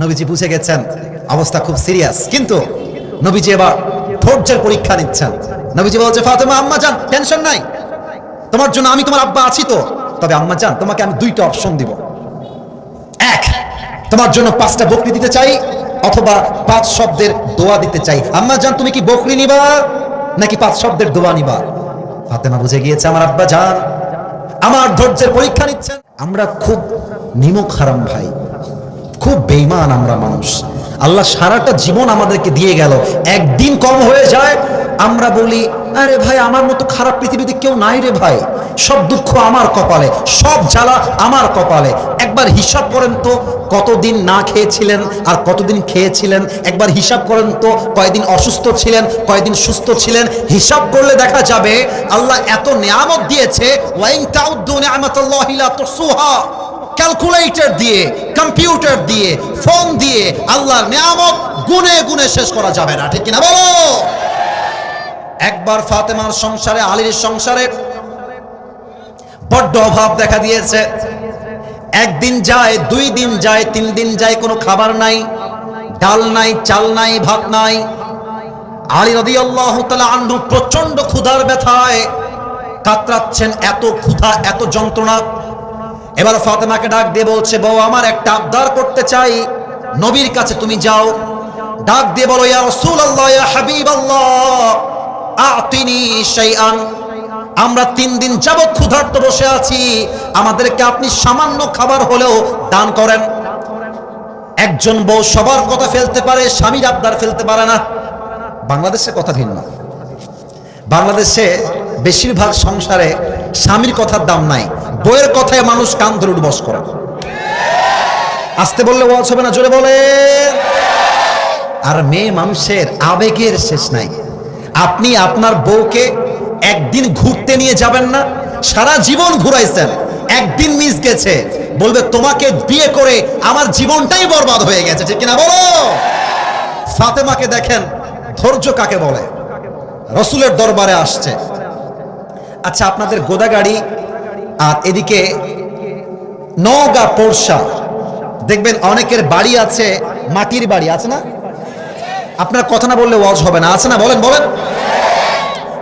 নবীজি বুঝে গেছেন, অবস্থা খুব সিরিয়াস কিন্তু নবীজি এবার ধৈর্যের পরীক্ষা নিচ্ছেন। নবীজি বলছে, ফাতেমা, আম্মা যান টেনশন নাই। তোমার জন্য আমি তোমার আব্বা আছি তো। তবে আম্মা যান, তোমাকে আমি দুইটা অপশন দিব। এক, তোমার জন্য পাঁচটা বকরি দিতে চাই, অথবা পাঁচ শব্দের দোয়া দিতে চাই। আম্মা জান তুমি কি বকরি নিবা, নাকি পাঁচ শব্দের দোয়া নিবা? ফাতেমা বুঝে গিয়েছে, আমার আব্বা যান, আমার ধৈর্যের পরীক্ষা নিচ্ছেন। আমরা খুব নিমক হারাম ভাই। খুব বেইমান আমরা মানুষ। আল্লাহ সারাটা জীবন আমাদেরকে দিয়ে গেল। একদিন কম হয়ে যায়, আমরা বলি, আরে ভাই, আমার মতো খারাপ পৃথিবীতে কেউ নাই রে ভাই। সব দুঃখ আমার কপালে, সব জ্বালা আমার কপালে। একবার হিসাব করেন তো, কতদিন না খেয়েছিলেন আর কতদিন খেয়েছিলেন? একবার হিসাব করেন তো, কয়দিন অসুস্থ ছিলেন, কয়দিন সুস্থ ছিলেন? হিসাব করলে দেখা যাবে, আল্লাহ এত নিয়ামত দিয়েছে ওয়াইং তাউদ্দু নিয়ামাতাল্লাহি লা তুহসুহা। ক্যালকুলেটর দিয়ে কম্পিউটার দিয়ে ফোন দিয়ে আল্লাহর নিয়ামত গুনে গুনে শেষ করা যাবে না। ঠিক কিনা বলো? একবার ফাতেমার সংসারে, আলীর সংসারে বড্ড অভাব দেখা দিয়েছে। একদিন যায়, দুই দিন যায়, তিন দিন যায়, কোনো খাবার নাই, ডাল নাই, চাল নাই, ভাত নাই। আলী রদি আল্লাহ আন্ডু প্রচণ্ড ক্ষুধার ব্যথায় কাতরাচ্ছেন, এত ক্ষুধা, এত যন্ত্রণা এবার ফাতেমাকে ডাক দিয়ে বলছে, বউ, আমার একটা আবদার করতে চাই। নবীর কাছে তুমি যাও। ডাক দিয়ে বলো, ইয়া রাসূলুল্লাহ, ইয়া হাবিবাল্লাহ, আতিনি শাইআন। আমরা তিন দিন যাবৎ ক্ষুধার্ত বসে আছি। আমাদেরকে আপনি সামান্য খাবার হলেও দান করেন। একজন বউ সবার কথা ফেলতে পারে, স্বামীর আবদার ফেলতে পারে না। বাংলাদেশে কথা ভিন্ন। বাংলাদেশে বেশিরভাগ সংসারে স্বামীর কথার দাম নাই। বইয়ের কথায় মানুষ কান ধরে উঠবস করে। আসতে বললে ওয়াজ হবে না, জোরে বলে। আর মেয়ে মানুষের আবেগের শেষ নাই। আপনি আপনার বউকে একদিন ঘুরতে নিয়ে যাবেন না, সারা জীবন ঘুরাইছেন, একদিন মিস গেছে। বলবে, তোমাকে বিয়ে করে আমার জীবনটাই বরবাদ হয়ে গেছে। ঠিক কিনা বলো? ফাতেমাকে দেখেন, ধৈর্য কাকে বলে? রসুলের দরবারে আসছে। আচ্ছা আপনাদের গোদাগাড়ি আর এদিকে নওগাঁ, পোরশা। দেখবেন অনেকের বাড়ি আছে, মাটির বাড়ি, আছে না? আপনার কথা না বললে ওয়াজ হবে না, আছে না? বলেন বলেন।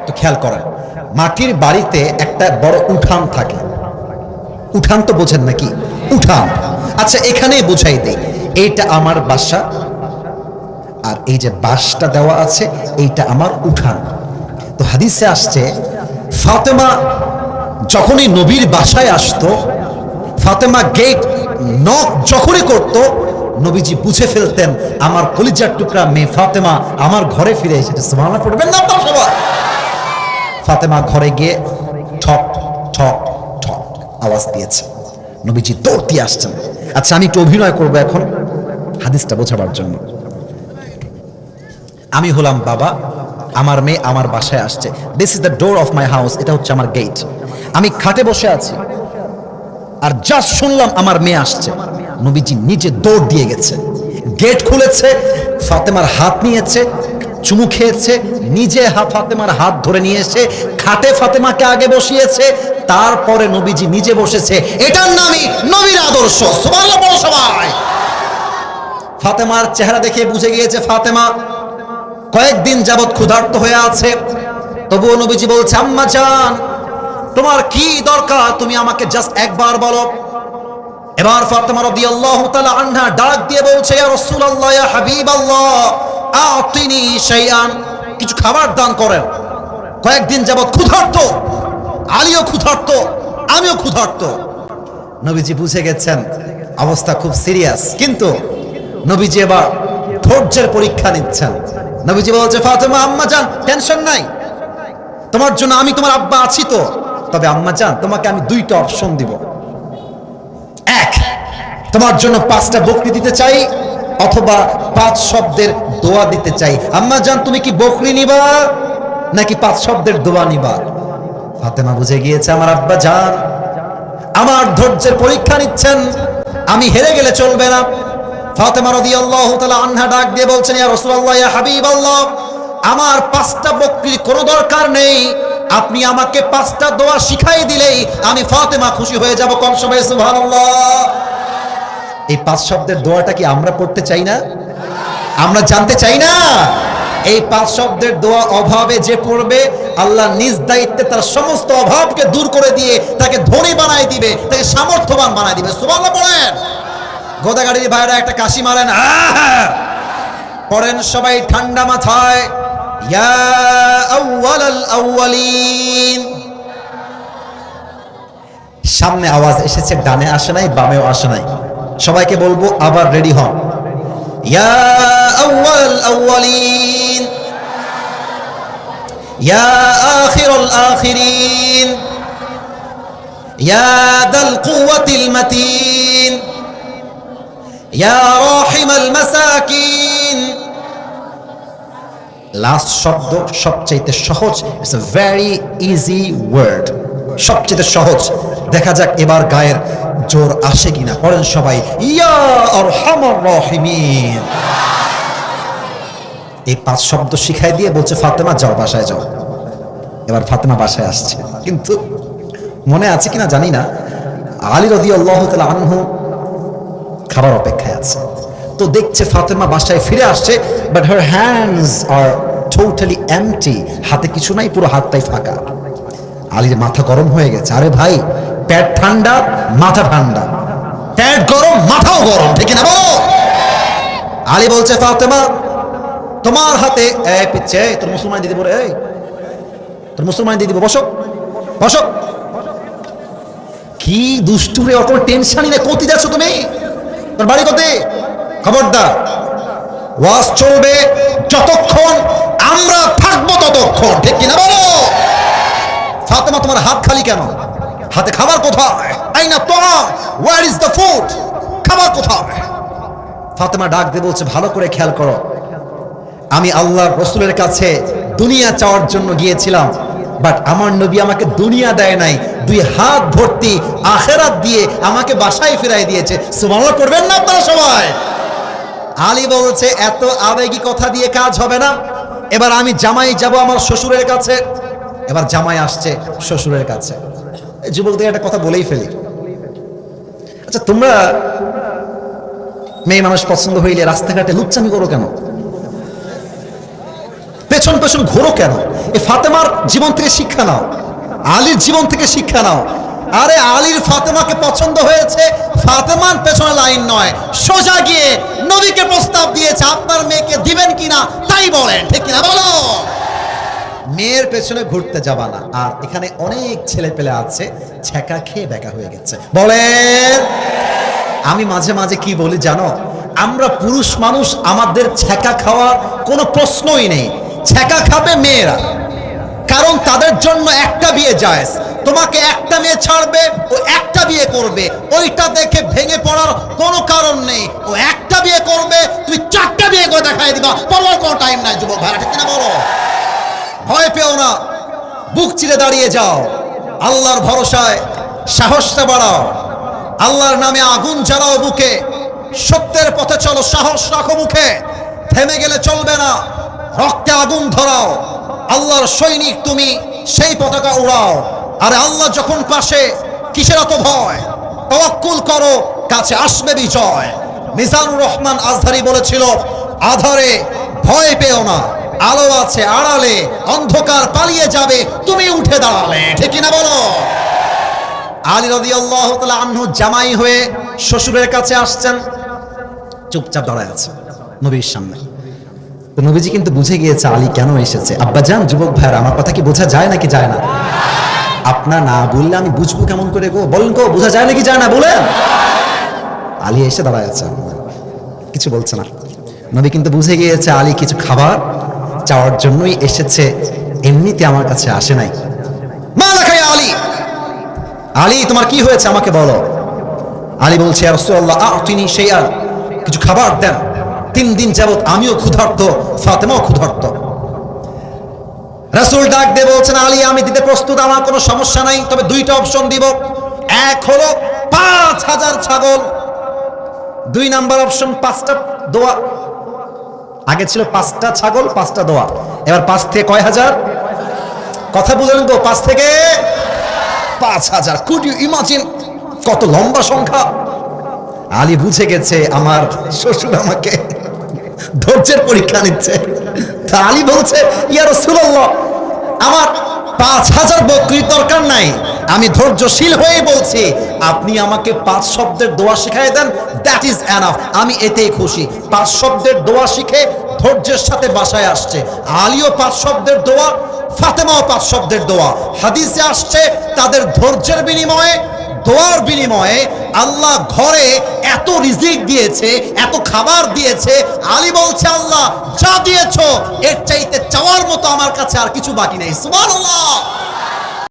তো খেয়াল করেন, মাটির বাড়িতে একটা বড় উঠান থাকে। উঠান তো বোঝেন নাকি? উঠান। আচ্ছা এখানেই বুঝাই দেই, এইটা আমার বাসা, আর এই যে বাসটা দেওয়া আছে, এইটা আমার উঠান। তো হাদিসে আসছে, ফাতেমা যখনই নবীর বাসায় আসতো, ফাতেমা গেট নক যখনই করত, নবীজি বুঝে ফেলতেন, আমার কলিজার টুকরা মেয়ে ফাতেমা আমার ঘরে ফিরে এসেছে। সুবহানাল্লাহ, পড়বেন না আপনারা সবাই? ফাতেমা ঘরে গিয়ে ঠক ঠক ঠক আওয়াজ দিয়েছে। নবীজি দৌড় দিয়ে আসছেন। আচ্ছা আমি একটু অভিনয় করব এখন, হাদিসটা বোঝাবার জন্য। আমি হলাম বাবা আমার মেয়ে আমার বাসায় আসছে। This is the door of my house এটা হচ্ছে আমার গেট আমি খাটে বসে আছি। আর জাস্ট শুনলাম আমার মেয়ে আসছে। নবীজি নিজে দৌড় দিয়ে গেছে। গেট খুলেছে, ফাতেমার হাত নিয়েছে, চুমু খেয়েছে, নিজে ফাতেমার হাত ধরে নিয়ে খাটে ফাতেমাকে আগে বসিয়েছে, তারপরে নবীজি নিজে বসেছে। এটার নামই নবীর আদর্শ। সবাই। ফাতেমার চেহারা দেখে বুঝে গিয়েছে ফাতেমা। কয়েকদিন যাবৎ ক্ষুধার্ত হয়ে আছে। তবুও নবীজি বলছে, আম্মা জান, তোমার কি দরকার? তুমি আমাকে জাস্ট একবার বলো। এবার ফাতেমা রাদিয়াল্লাহু তাআলা আনহা ডাক দিয়ে বলছে, ইয়া রাসূলুল্লাহ, ইয়া হাবিবাল্লাহ, আতিনি শাইআন। কিছু খাবার দান করেন। কয়েকদিন যাবৎ ক্ষুধার্ত, আলীও ক্ষুধার্ত, আমিও ক্ষুধার্ত। নবীজি বুঝে গেছেন, অবস্থা খুব সিরিয়াস। কিন্তু নবীজি এবার ধৈর্যের পরীক্ষা নিচ্ছেন। নবীজি বলছে, ফাতেমা, আম্মা জান টেনশন নাই। তোমার জন্য আমি তোমার আব্বা আছি তো। তবে আম্মা জান, তোমাকে আমি দুইটা অপশন দিব। এক, তোমার জন্য পাঁচটা বকরি দিতে চাই, অথবা পাঁচ শব্দের দোয়া দিতে চাই। আম্মা জান, তুমি কি বকরি নিবা, নাকি পাঁচ শব্দের দোয়া নিবা? ফাতেমা বুঝে গিয়েছে, আমার আব্বা যান আমার ধৈর্যের পরীক্ষা নিচ্ছেন, আমি হেরে গেলে চলবে না। ফাতেমা রাদিয়াল্লাহু তাআলা আনহা ডাক দিয়ে বলছেন, ইয়া রাসূলুল্লাহ, ইয়া হাবিবাল্লাহ, আমার পাঁচটা বকরির কোনো দরকার নেই। আপনি আমাকে পাঁচটা দোয়া শিখাই দিলেই আমি ফাতেমা খুশি হয়ে যাব কম সময়ে, সুবহানাল্লাহ। এই পাঁচ শব্দের দোয়াটা কি আমরা পড়তে চাই না? আমরা জানতে চাই না? এই পাঁচ শব্দের দোয়া অভাবে যে পড়বে, আল্লাহ নিজ দায়িত্বে তার সমস্ত অভাবকে দূর করে দিয়ে তাকে ধনী বানাই দিবে, তাকে সামর্থ্যবান বানাই দিবে। সুবহানাল্লাহ পড়েন গোদাগাড়ির ভাইরা একটা কাশি মারেন! পড়েন সবাই ঠান্ডা মাথায়। সামনে আওয়াজ এসেছে, ডানে আসে নাই, বামেও আসে নাই। সবাইকে বলব, আবার রেডি হন। ইয়া আখিরুল আখিরিন। ইয়া লাস্ট শব্দ সবচাইতে সহজ ইটস ভেরি ইজি ওয়ার্ড সবচেয়ে সহজ। দেখা যাক এবার গায়ের জোর আসে কিনা। পড়েন সবাই, ইয়া এই পাঁচ শব্দ শিখাই দিয়ে বলছে, ফাতেমা, যাও বাসায় যাও। এবার ফাতেমা বাসায় আসছে। কিন্তু মনে আছে কিনা জানি না। আলী রদি আল্লাহ আনহু খাবার অপেক্ষায় আছে। তো দেখছে ফাতেমা বাসায় ফিরে আসছে but her hands are totally empty হাতে কিছু নাই, পুরো হাতটাই ফাঁকা। আলীর মাথা গরম হয়ে গেছে। আরে ভাই প্যাট ঠান্ডা, মাথা ঠান্ডা। প্যাট গরম, মাথাও গরম, ঠিক না বলো? আলী বলছে, ফাতেমা, তোমার হাতে এই পিচ্ছে তোর মুসলমান দিদি বলে এই। তোর মুসলমান দিদি বসো বসো। কি দুষ্টু রে ওর কোনো টেনশনই নেই, কতি যাচ্ছ তুমি? তোর বাড়ি কতে খবরদার। ওয়াজ চলবে যতক্ষণ আমরা থাকব ততক্ষণ, ঠিক কিনা বলো? ফাতেমা, তোমার হাত খালি কেন? হাতে খাবার কোথায়? আইনা তোমা ওয়ার ইজ দ্য ফুড খাবার কোথায়? ফাতেমা ডাক দিয়ে বলছে, ভালো করে খেয়াল করো। আমি আল্লাহর রসুলের কাছে দুনিয়া চাওয়ার জন্য গিয়েছিলাম বাট আমার নবী আমাকে দুনিয়া দেয় নাই। দুই হাত ভর্তি আখেরাত দিয়ে আমাকে বাসায় ফিরাই দিয়েছে। সুবহানাল্লাহ করবেন না আপনারা সবাই? আলী বলছে, এত আবেগী কথা দিয়ে কাজ হবে না। এবার আমি জামাই যাব আমার শ্বশুরের কাছে। এবার জামাই আসছে শ্বশুরের কাছে। যুবকদের একটা কথা বলেই ফেলি। আচ্ছা তোমরা মেয়ে মানুষ পছন্দ হইলে রাস্তাঘাটে লুচ্চামি করো কেন? পেছন পেছন ঘোরো কেন? এ ফাতেমার জীবন থেকে শিক্ষা নাও। আলীর জীবন থেকে শিক্ষা নাও। আরে আলীর ফাতেমাকে পছন্দ হয়েছে, ফাতেমার পেছনে লাইন নয়। সোজা গিয়ে নবীকে প্রস্তাব দিয়েছে, আপনার মেয়েকে দিবেন কিনা তাই বলেন, ঠিক কিনা বলো? মেয়ের পেছনে ঘুরতে যাবা না। আর এখানে অনেক ছেলে পেলে আছে, ছ্যাঁকা খেয়ে বেকা হয়ে গেছে। বলেন, আমি মাঝে মাঝে কি বলি জানো? আমরা পুরুষ মানুষ, আমাদের ছ্যাঁকা খাওয়ার কোনো প্রশ্নই নেই। ছ্যাঁকা খাবে মেয়েরা। কারণ তাদের জন্য একটা বিয়ে যায় তোমাকে একটা মেয়ে ছাড়বে, ও একটা বিয়ে করবে। ওইটা দেখে ভেঙে পড়ার কোনো কারণ নেই। ও একটা বিয়ে করবে, তুমি চারটা বিয়ে করে দেখাই দিবা। পড়ার কোনো টাইম নাই, যুবক ভাইরা, ঠিক না বলো? ভয় পেও না। বুক চিরে দাঁড়িয়ে যাও। আল্লাহর ভরসায় সাহসটা বাড়াও। আল্লাহর নামে আগুন জ্বালাও বুকে। সত্যের পথে চলো, সাহস রাখো মুখে থেমে গেলে চলবে না। রক্তে আগুন ধরাও। আল্লাহর সৈনিক তুমি সেই পতাকা উড়াও। আরে আল্লাহ যখন পাশে, কিসের এত ভয়? তওয়াক্কুল করো, কাছে আসবে বিজয়। মিজানুর রহমান আজহারি বলেছিল, আধারে ভয় পেও না, আলো আছে আড়ালে, অন্ধকার পালিয়ে যাবে, তুমি উঠে দাঁড়ালে। ঠিক না বলো? আলী রাদিয়াল্লাহু তাআলা আনহু জামাই হয়ে শ্বশুরের কাছে আসছেন, চুপচাপ দাঁড়ায় আছে, নবীর সামনে। তো নবীজি কিন্তু বুঝে গিয়েছে, আলী কেন এসেছে? আব্বা যান যুবক ভাইয়ের, আমার কথা কি বোঝা যায় নাকি যায় না? আপনার না বললে আমি বুঝব কেমন করে গো? বলেন গো, বোঝা যায় নাকি যায় না, বলেন! আলী এসে দাঁড়ায় কিছু বলছে না। নবী কিন্তু বুঝে গিয়েছে, আলী কিছু খাবার চাওয়ার জন্যই এসেছে, এমনিতে আমার কাছে আসে নাই। মা আলী! তোমার কি হয়েছে আমাকে বলো? আলী বলছে তিনি সেই আর কিছু খাবার দেন। তিন দিন যাবৎ আমিও ক্ষুধার্ত, ফাতেমাও ক্ষুধার্ত। রাসূল ডাক দিয়ে বলছেন, আলী, আমি দিতে প্রস্তুত, আমার কোনো সমস্যা নাই, তবে দুইটা অপশন দিব। এক হলো পাঁচ হাজার ছাগল। দুই নাম্বার অপশন, পাঁচটা দোয়া। আগে ছিল পাঁচটা ছাগল, পাঁচটা দোয়া। এবার পাঁচ থেকে কয় হাজার? কথা বুঝলেন তো, পাঁচ থেকে পাঁচ হাজার। কুড ইউ ইমাজিন কত লম্বা সংখ্যা। আলী বুঝে গেছে, আমার শ্বশুর আমাকে ধৈর্যের পরীক্ষা নিচ্ছে। তা আলী বলছে, ইয়া রাসূলুল্লাহ, আমার পাঁচ হাজার বকরির দরকার নাই। আমি ধৈর্যশীল হয়ে বলছি, আপনি আমাকে পাঁচ শব্দের দোয়া শিখাই দেন দ্যাট ইজ এনাফ আমি এতেই খুশি। পাঁচ শব্দের দোয়া শিখে ধৈর্যের সাথে বাসায় আসছে। আলীও পাঁচ শব্দের দোয়া, ফাতেমাও পাঁচ শব্দের দোয়া। হাদিসে আসছে, তাদের ধৈর্যের বিনিময়ে দোয়ার বিনিময়ে আল্লাহ ঘরে এত রিজিক দিয়েছে, এত খাবার দিয়েছে। আলী বলছে, আল্লাহ, যা দিয়েছ, এর চাইতে চাওয়ার মতো আমার কাছে আর কিছু বাকি নেই। সুবহানাল্লাহ।